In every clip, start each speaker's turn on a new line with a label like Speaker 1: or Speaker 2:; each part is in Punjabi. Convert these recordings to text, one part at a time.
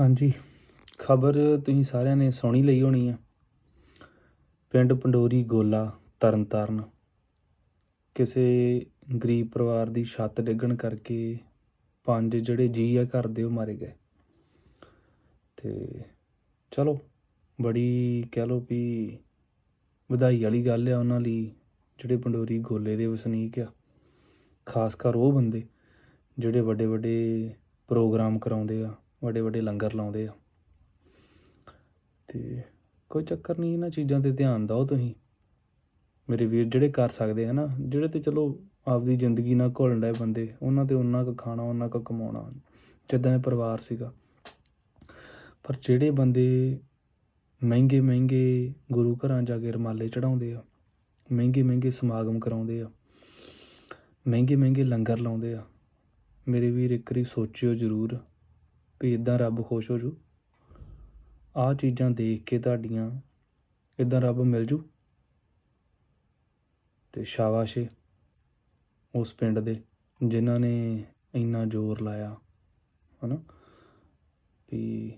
Speaker 1: ਹਾਂਜੀ। ਖਬਰ ਤੁਸੀਂ ਸਾਰਿਆਂ ਨੇ ਸੁਣੀ ਲਈ ਹੋਣੀ ਆ। ਪਿੰਡ ਪੰਡੋਰੀ ਗੋਲਾ ਤਰਨਤਾਰਨ। ਕਿਸੇ ਗਰੀਬ ਪਰਿਵਾਰ ਦੀ ਛੱਤ ਡਿੱਗਣ ਕਰਕੇ ਪੰਜ ਜਿਹੜੇ ਜੀ ਆ ਘਰ ਦੇ ਉਹ ਮਾਰੇ ਗਏ। ਤੇ ਚਲੋ, ਬੜੀ ਕਹਿ ਲਓ ਵੀ ਵਧਾਈ ਵਾਲੀ ਗੱਲ ਆ ਉਹਨਾਂ ਲਈ, ਜਿਹੜੇ ਪੰਡੋਰੀ ਗੋਲੇ ਦੇ ਵਸਨੀਕ ਆ। ਖਾਸ ਕਰ ਉਹ ਬੰਦੇ ਜਿਹੜੇ ਵੱਡੇ ਵੱਡੇ ਪ੍ਰੋਗਰਾਮ ਕਰਾਉਂਦੇ ਆ। ਵੱਡੇ ਵੱਡੇ ਲੰਗਰ ਲਾਉਂਦੇ ਆ। ਤੇ ਕੋਈ ਚੱਕਰ ਨਹੀਂ, ਇਹਨਾਂ ਚੀਜ਼ਾਂ ਤੇ ਧਿਆਨ ਦਿਓ ਤੁਸੀਂ। ਮੇਰੇ ਵੀਰ ਜਿਹੜੇ ਕਰ ਸਕਦੇ ਆ ਨਾ, ਜਿਹੜੇ ਤੇ ਚਲੋ ਆਪਦੀ ਜ਼ਿੰਦਗੀ ਨਾਲ ਘੁਲਣ ਡਏ ਬੰਦੇ, ਉਹਨਾਂ ਤੇ ਉਹਨਾਂ ਕੁ ਖਾਣਾ ਉਹਨਾਂ ਕੁ ਕਮਾਉਣਾ, ਜਿੱਦਾਂ ਇਹ ਪਰਿਵਾਰ ਸੀਗਾ। ਪਰ ਜਿਹੜੇ ਬੰਦੇ ਮਹਿੰਗੇ ਮਹਿੰਗੇ ਗੁਰੂ ਘਰਾਂ ਜਾ ਕੇ ਰਮਾਲੇ ਚੜਾਉਂਦੇ ਆ, ਮਹਿੰਗੇ ਮਹਿੰਗੇ ਸਮਾਗਮ ਕਰਾਉਂਦੇ ਆ, ਮਹਿੰਗੇ ਮਹਿੰਗੇ ਲੰਗਰ ਲਾਉਂਦੇ ਆ, ਮੇਰੇ ਵੀਰ ਇੱਕ ਵਾਰੀ ਸੋਚਿਓ ਜ਼ਰੂਰ ਵੀ ਇੱਦਾਂ ਰੱਬ ਖੁਸ਼ ਹੋ ਜੂ। ਆਹ ਚੀਜ਼ਾਂ ਦੇਖ ਕੇ ਤੁਹਾਡੀਆਂ ਇੱਦਾਂ ਰੱਬ ਮਿਲ ਜੂ। ਤੇ ਸ਼ਾਬਾਸ਼ ਏ ਉਸ ਪਿੰਡ ਦੇ ਜਿਨ੍ਹਾਂ ਨੇ ਇੰਨਾ ਜ਼ੋਰ ਲਾਇਆ, ਹਨਾ? ਵੀ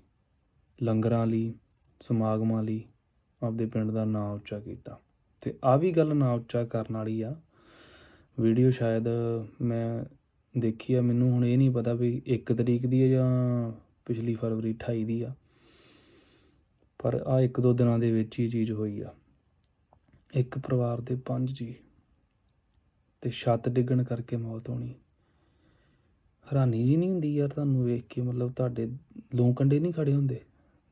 Speaker 1: ਲੰਗਰਾਂ ਲਈ, ਸਮਾਗਮਾਂ ਲਈ ਆਪਦੇ ਪਿੰਡ ਦਾ ਨਾਂ ਉੱਚਾ ਕੀਤਾ। ਤੇ ਆ ਵੀ ਗੱਲ ਨਾਂ ਉੱਚਾ ਕਰਨ ਵਾਲੀ ਆ। ਵੀਡੀਓ ਸ਼ਾਇਦ ਮੈਂ ਦੇਖੀ ਆ, ਮੈਨੂੰ ਹੁਣ ਇਹ ਨਹੀਂ ਪਤਾ ਵੀ ਇੱਕ ਤਰੀਕ ਦੀ ਹੈ ਜਾਂ ਪਿਛਲੀ ਫਰਵਰੀ 28 ਦੀ ਆ। ਪਰ ਆ ਇੱਕ ਦੋ ਦਿਨਾਂ ਦੇ ਵਿੱਚ ਹੀ ਚੀਜ਼ ਹੋਈ ਆ। ਇੱਕ ਪਰਿਵਾਰ ਦੇ ਪੰਜ ਜੀ ਤੇ ਛੱਤ ਡਿੱਗਣ ਕਰਕੇ ਮੌਤ ਹੋਣੀ। ਹੈਰਾਨੀ ਜੀ ਨਹੀਂ ਹੁੰਦੀ ਯਾਰ ਤੁਹਾਨੂੰ ਵੇਖ ਕੇ? ਮਤਲਬ ਤੁਹਾਡੇ ਲੂ ਕੰਡੇ ਨਹੀਂ ਖੜੇ ਹੁੰਦੇ?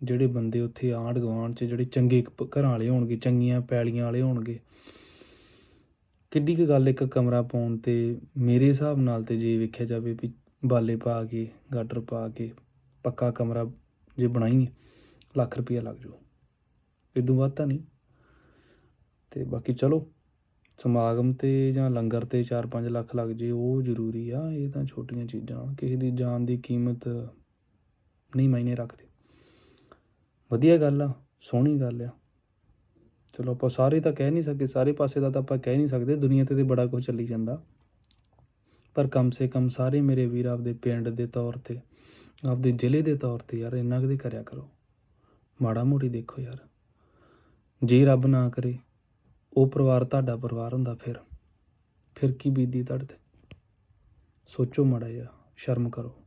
Speaker 1: ਜਿਹੜੇ ਬੰਦੇ ਉੱਥੇ ਆਂਢ ਗੁਆਂਢ 'ਚ, ਜਿਹੜੇ ਚੰਗੇ ਘਰਾਂ ਵਾਲੇ ਹੋਣਗੇ, ਚੰਗੀਆਂ ਪੈਲੀਆਂ ਵਾਲੇ ਹੋਣਗੇ ਕਿੱਡੀ ਕੁ ਗੱਲ ਇੱਕ ਕਮਰਾ ਪਾਉਣ ਤੇ ਮੇਰੇ ਹਿਸਾਬ ਨਾਲ ਤਾਂ ਜੇ ਵੇਖਿਆ ਜਾਵੇ ਵੀ ਬਾਲੇ ਪਾ ਕੇ ਗਾਡਰ ਪਾ ਕੇ, ਪੱਕਾ ਕਮਰਾ ਜੇ ਬਣਾਈਏ, ਲੱਖ ਰੁਪਈਆ ਲੱਗ ਜਾਊ। ਇਦੋਂ ਵੱਧ ਤਾਂ ਨਹੀਂ। ਤੇ ਬਾਕੀ ਚਲੋ, ਸਮਾਗਮ ਤੇ ਜਾਂ ਲੰਗਰ ਤੇ 4-5 ਲੱਖ ਲੱਗ ਜੇ, ਉਹ ਜ਼ਰੂਰੀ ਆ, ਇਹ ਤਾਂ ਛੋਟੀਆਂ ਚੀਜ਼ਾਂ ਕਿਸੇ ਦੀ ਜਾਨ ਦੀ ਕੀਮਤ ਨਹੀਂ ਮਾਇਨੇ ਰੱਖਦੀ। ਵਧੀਆ ਗੱਲ ਆ, ਸੋਹਣੀ ਗੱਲ ਆ। ਚਲੋ, ਆਪਾਂ ਸਾਰੇ ਤਾਂ ਕਹਿ ਨਹੀਂ ਸਕਦੇ ਸਾਰੇ ਪਾਸੇ ਦਾ ਤਾਂ ਆਪਾਂ ਕਹਿ ਨਹੀਂ ਸਕਦੇ, ਦੁਨੀਆ ਤੇ ਤੇ ਬੜਾ ਕੁਝ ਚੱਲੀ ਜਾਂਦਾ। ਪਰ ਕਮ ਸੇ ਕਮ ਸਾਰੇ ਮੇਰੇ ਵੀਰ ਆਪਦੇ ਪਿੰਡ ਦੇ ਤੌਰ ਤੇ, ਆਪਦੇ ਜ਼ਿਲ੍ਹੇ ਦੇ ਤੌਰ ਤੇ ਯਾਰ ਇੰਨਾ ਕਦੇ ਕਰਿਆ ਕਰੋ। ਮਾੜਾ ਮੋਟੀ ਦੇਖੋ ਯਾਰ। ਜੇ ਰੱਬ ਨਾ ਕਰੇ, ਉਹ ਪਰਿਵਾਰ ਤੁਹਾਡਾ ਪਰਿਵਾਰ ਹੁੰਦਾ ਫਿਰ। ਫਿਰ ਕੀ ਬੀਤੀ ਤੁਹਾਡੇ ਤੇ? ਸੋਚੋ ਮਾੜਾ ਜਿਹਾ, ਸ਼ਰਮ ਕਰੋ।